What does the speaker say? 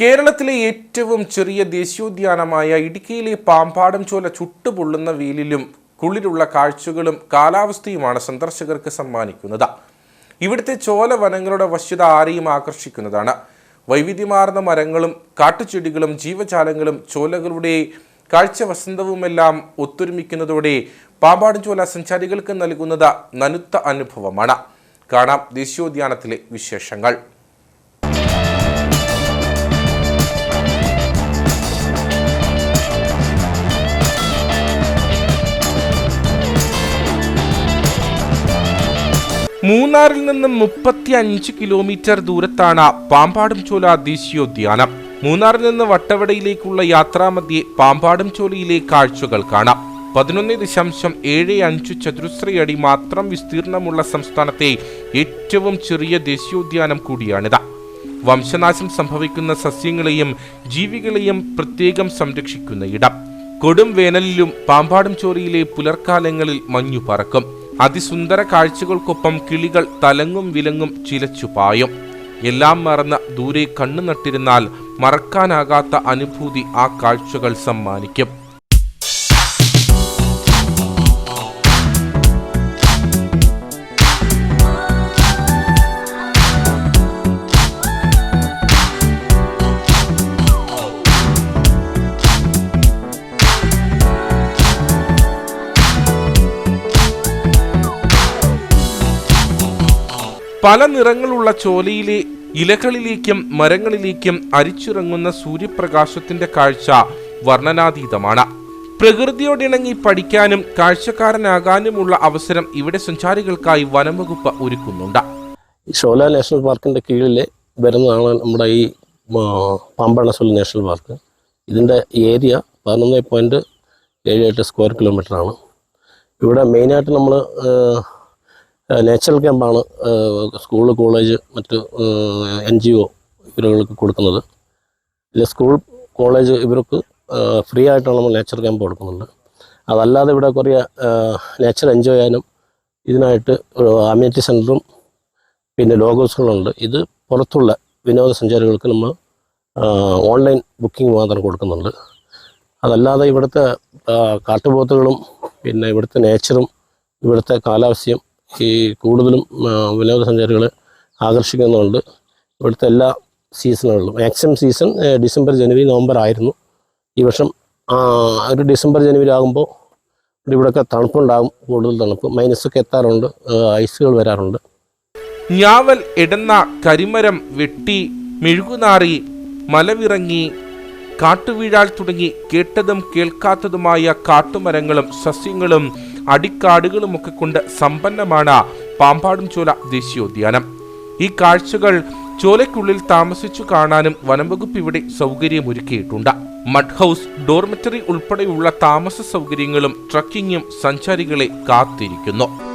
കേരളത്തിലെ ഏറ്റവും ചെറിയ ദേശീയോദ്യാനമായ ഇടുക്കിയിലെ പാമ്പാടം ചോല ചുട്ടുപൊള്ളുന്ന വെയിലിലും കുളിരുള്ള കാഴ്ചകളും കാലാവസ്ഥയുമാണ് സന്ദർശകർക്ക് സമ്മാനിക്കുന്നത്. ഇവിടുത്തെ ചോല വനങ്ങളുടെ വശ്യത ആരെയും ആകർഷിക്കുന്നതാണ്. വൈവിധ്യമാർന്ന മരങ്ങളും കാട്ടുചെടികളും ജീവജാലങ്ങളും ചോലകളുടെ കാഴ്ച വസന്തവുമെല്ലാം ഒത്തൊരുമിക്കുന്നതോടെ പാമ്പാടും ചോല സഞ്ചാരികൾക്ക് നൽകുന്നത് നനുത്ത അനുഭവമാണ്. കാണാം ദേശീയോദ്യാനത്തിലെ വിശേഷങ്ങൾ. മൂന്നാറിൽ നിന്ന് മുപ്പത്തി അഞ്ച് കിലോമീറ്റർ ദൂരത്താണ് പാമ്പാടും ചോല ദേശീയോദ്യാനം. മൂന്നാറിൽ നിന്ന് വട്ടവടയിലേക്കുള്ള യാത്രാമധ്യേ പാമ്പാടും ചോലയിലെ കാഴ്ചകൾ കാണാം. പതിനൊന്ന് ദശാംശം ഏഴ് അഞ്ച് ചതുരശ്രയടി മാത്രം വിസ്തീർണമുള്ള സംസ്ഥാനത്തെ ഏറ്റവും ചെറിയ ദേശീയോദ്യാനം കൂടിയാണിത്. വംശനാശം സംഭവിക്കുന്ന സസ്യങ്ങളെയും ജീവികളെയും പ്രത്യേകം സംരക്ഷിക്കുന്ന ഇടം. കൊടും വേനലിലും പാമ്പാടും ചോലയിലെ പുലർക്കാലങ്ങളിൽ മഞ്ഞു പറക്കും. അതിസുന്ദര കാഴ്ചകൾക്കൊപ്പം കിളികൾ തലങ്ങും വിലങ്ങും ചിലച്ചു പായും. എല്ലാം മറന്ന് ദൂരെ കണ്ണു നട്ടിരുന്നാൽ മറക്കാനാകാത്ത അനുഭൂതി ആ കാഴ്ചകൾ സമ്മാനിക്കും. പല നിറങ്ങളുള്ള ചോലയിലെ ഇലകളിലേക്കും മരങ്ങളിലേക്കും അരിച്ചിറങ്ങുന്ന സൂര്യപ്രകാശത്തിന്റെ കാഴ്ച വർണനാതീതമാണ്. പ്രകൃതിയോടിണങ്ങി പഠിക്കാനും കാഴ്ചക്കാരനാകാനുമുള്ള അവസരം ഇവിടെ സഞ്ചാരികൾക്കായി വനംവകുപ്പ് ഒരുക്കുന്നുണ്ട്. ഷോല നാഷണൽ പാർക്കിന്റെ കീഴിൽ വരുന്നതാണ് നമ്മുടെ ഈ പാമ്പണസോൽ നാഷണൽ പാർക്ക്. ഇതിന്റെ ഏരിയ പതിനൊന്ന് പോയിന്റ് ഏഴ് എട്ട് സ്ക്വയർ കിലോമീറ്ററാണ്. ഇവിടെ മെയിനായിട്ട് നമ്മൾ നാച്ചുറൽ ക്യാമ്പാണ് സ്കൂൾ കോളേജ് മറ്റ് എൻ ജി ഒ ഇവരുകൾക്ക് കൊടുക്കുന്നത്. ഇതിൽ സ്കൂൾ കോളേജ് ഇവർക്ക് ഫ്രീ ആയിട്ടാണ് നമ്മൾ നേച്ചർ ക്യാമ്പ് കൊടുക്കുന്നുണ്ട്. അതല്ലാതെ ഇവിടെ കുറേ നേച്ചർ എൻജോയ് ചെയ്യാനും ഇതിനായിട്ട് അമ്യൂണിറ്റി സെന്ററും പിന്നെ ലോഗ് ഹൗസുകളുണ്ട് ഇത് പുറത്തുള്ള വിനോദസഞ്ചാരികൾക്ക് നമ്മൾ ഓൺലൈൻ ബുക്കിംഗ് മാത്രം കൊടുക്കുന്നുണ്ട്. അതല്ലാതെ ഇവിടുത്തെ കാട്ടുപോത്തുകളും പിന്നെ ഇവിടുത്തെ നേച്ചറും ഇവിടുത്തെ കാലാവസ്ഥയും ഈ കൂടുതലും വിനോദസഞ്ചാരികൾ ആകർഷിക്കുന്നുണ്ട് ഇവിടുത്തെ എല്ലാ സീസണുകളിലും maximum season December January November ആയിരുന്നു. ഈ വർഷം ഒരു ഡിസംബർ ജനുവരി ആകുമ്പോൾ ഇവിടെയൊക്കെ തണുപ്പുണ്ടാകും കൂടുതൽ തണുപ്പ്. മൈനസൊക്കെ എത്താറുണ്ട് ഐസുകൾ വരാറുണ്ട്. ഞാവൽ ഇടന്ന കരിമരം വെട്ടി മെഴുകുനാറി മലവിറങ്ങി കാട്ടുവീഴാൽ തുടങ്ങി കേട്ടതും കേൾക്കാത്തതുമായ കാട്ടുമരങ്ങളും സസ്യങ്ങളും അടിക്കാടുകളുമൊക്കെ കൊണ്ട് സമ്പന്നമാണ് പാമ്പാടും ചോല ദേശീയോദ്യാനം. ഈ കാഴ്ചകൾ ചോലയ്ക്കുള്ളിൽ താമസിച്ചു കാണാനും വനംവകുപ്പ് ഇവിടെ സൗകര്യമൊരുക്കിയിട്ടുണ്ട്. മഡ് ഹൗസ് ഡോർമെറ്ററി ഉൾപ്പെടെയുള്ള താമസ സൗകര്യങ്ങളും ട്രക്കിങ്ങും സഞ്ചാരികളെ കാത്തിരിക്കുന്നു.